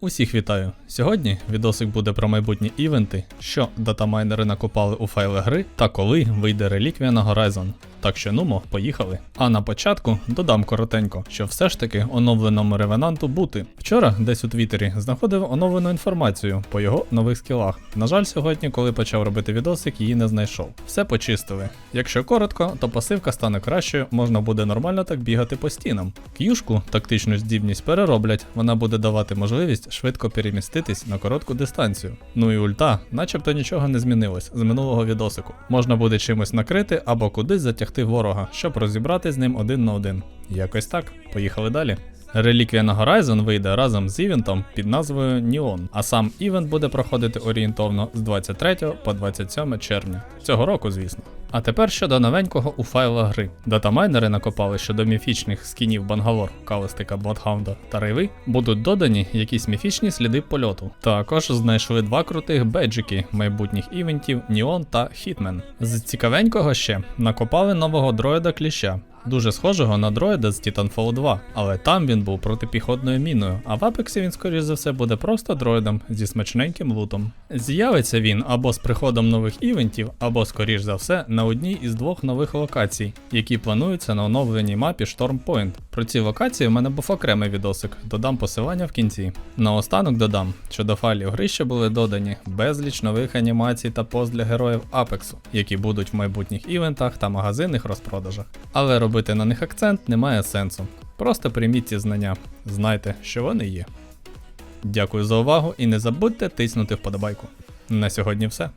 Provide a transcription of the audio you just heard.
Усіх вітаю! Сьогодні відосик буде про майбутні івенти, що датамайнери накопали у файли гри та коли вийде реліквія на Horizon. Так що нумо, поїхали. А на початку додам коротенько, що все ж таки оновленому ревенанту бути. Вчора десь у Твіттері знаходив оновлену інформацію по його нових скілах. На жаль, сьогодні, коли почав робити відосик, її не знайшов. Все почистили. Якщо коротко, то пасивка стане кращою, можна буде нормально так бігати по стінам. К'юшку, тактичну здібність перероблять, вона буде давати можливість швидко переміститись на коротку дистанцію. Ну і ульта, начебто нічого не змінилось з минулого відосику. Можна буде чимось накрити або кудись затягти ворога, щоб розібрати з ним один на один. Якось так, поїхали далі. Реліквія на Horizon вийде разом з івентом під назвою Neon, а сам івент буде проходити орієнтовно з 23 по 27 червня. Цього року, звісно. А тепер щодо новенького у файлах гри. Датамайнери накопали щодо міфічних скінів Бангалор, Калистика, Бладхаунда та Рейви будуть додані якісь міфічні сліди польоту. Також знайшли два крутих беджики майбутніх івентів Neon та Hitman. З цікавенького ще накопали нового дроїда кліща. Дуже схожого на дроїда з Titanfall 2, але там він був протипіхотною міною, а в Apex він, скоріш за все, буде просто дроїдом зі смачненьким лутом. З'явиться він або з приходом нових івентів, або, скоріш за все, на одній із двох нових локацій, які плануються на оновленій мапі Storm Point. Про ці локації в мене був окремий відосик, додам посилання в кінці. Наостанок додам, що до файлів гри ще були додані безліч нових анімацій та поз для героїв Apex, які будуть в майбутніх івентах та магазинних розпродажах. Але робити на них акцент немає сенсу. Просто прийміть ці знання, знайте, що вони є. Дякую за увагу і не забудьте тиснути вподобайку. На сьогодні все.